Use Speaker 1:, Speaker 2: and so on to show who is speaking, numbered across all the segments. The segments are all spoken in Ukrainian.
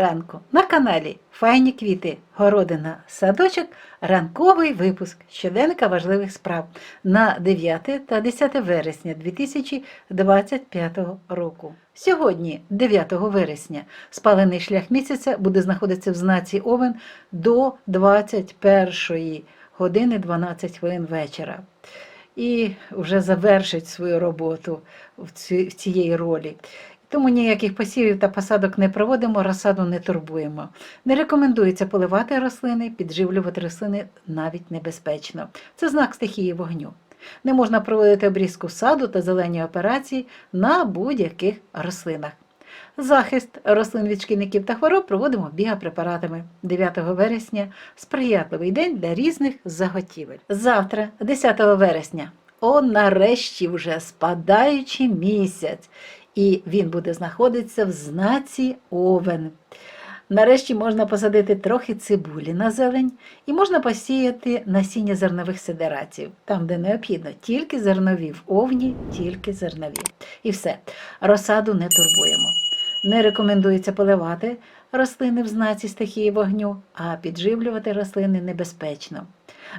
Speaker 1: ранку на каналі Файні квіти, городина, садочок, ранковий випуск щоденника важливих справ на 9 та 10 вересня 2025 року. Сьогодні, 9 вересня, спалений шлях місяця буде знаходитися в знаці Овен до 21 години 12 хвилин вечора. І вже завершить свою роботу в ці- в цієї ролі. Тому ніяких посівів та посадок не проводимо, розсаду не турбуємо. Не рекомендується поливати рослини, підживлювати рослини навіть небезпечно. Це знак стихії вогню. Не можна проводити обрізку саду та зелені операції на будь-яких рослинах. Захист рослин від шкідників та хвороб проводимо біопрепаратами. 9 вересня сприятливий день для різних заготівель. Завтра, 10 вересня, о, нарешті вже спадаючий місяць, і він буде знаходитися в знаці Овен. Нарешті можна посадити трохи цибулі на зелень і можна посіяти насіння зернових сидерацій, там, де необхідно, тільки зернові в овні, тільки зернові. І все, розсаду не турбуємо. Не рекомендується поливати рослини в знаці стихії вогню, а підживлювати рослини небезпечно.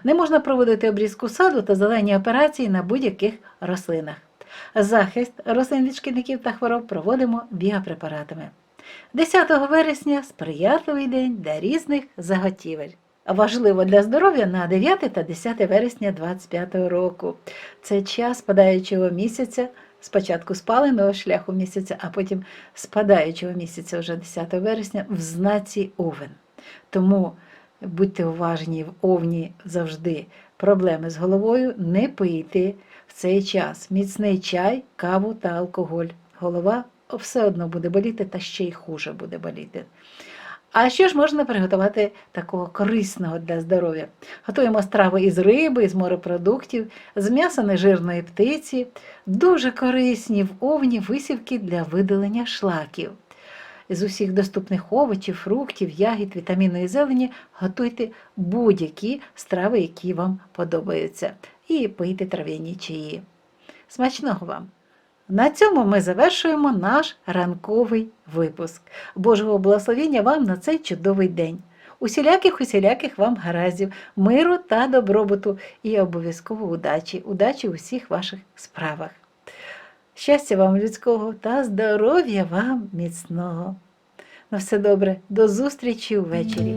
Speaker 1: Не можна проводити обрізку саду та зелені операції на будь-яких рослинах. Захист рослин від шкідників та хвороб проводимо біопрепаратами. 10 вересня сприятливий день для різних заготівель. Важливо для здоров'я на 9 та 10 вересня 25 року. Це час спадаючого місяця, спочатку спаленого шляху місяця, а потім спадаючого місяця вже 10 вересня в знаці Овен. Тому будьте уважні в овні завжди. Проблеми з головою не пийте в цей час. Міцний чай, каву та алкоголь. Голова все одно буде боліти, та ще й хуже буде боліти. А що ж можна приготувати такого корисного для здоров'я? Готуємо страви із риби, із морепродуктів, з м'яса нежирної птиці, дуже корисні в овні висівки для видалення шлаків. З усіх доступних овочів, фруктів, ягід, вітамінної зелені готуйте будь-які страви, які вам подобаються, і пийте трав'яні чаї. Смачного вам! На цьому ми завершуємо наш ранковий випуск. Божого благословення вам на цей чудовий день. Усіляких усіляких вам гараздів, миру та добробуту і обов'язково удачі, удачі у всіх ваших справах. Щастя вам людського та здоров'я вам міцного. На все добре, до зустрічі ввечері.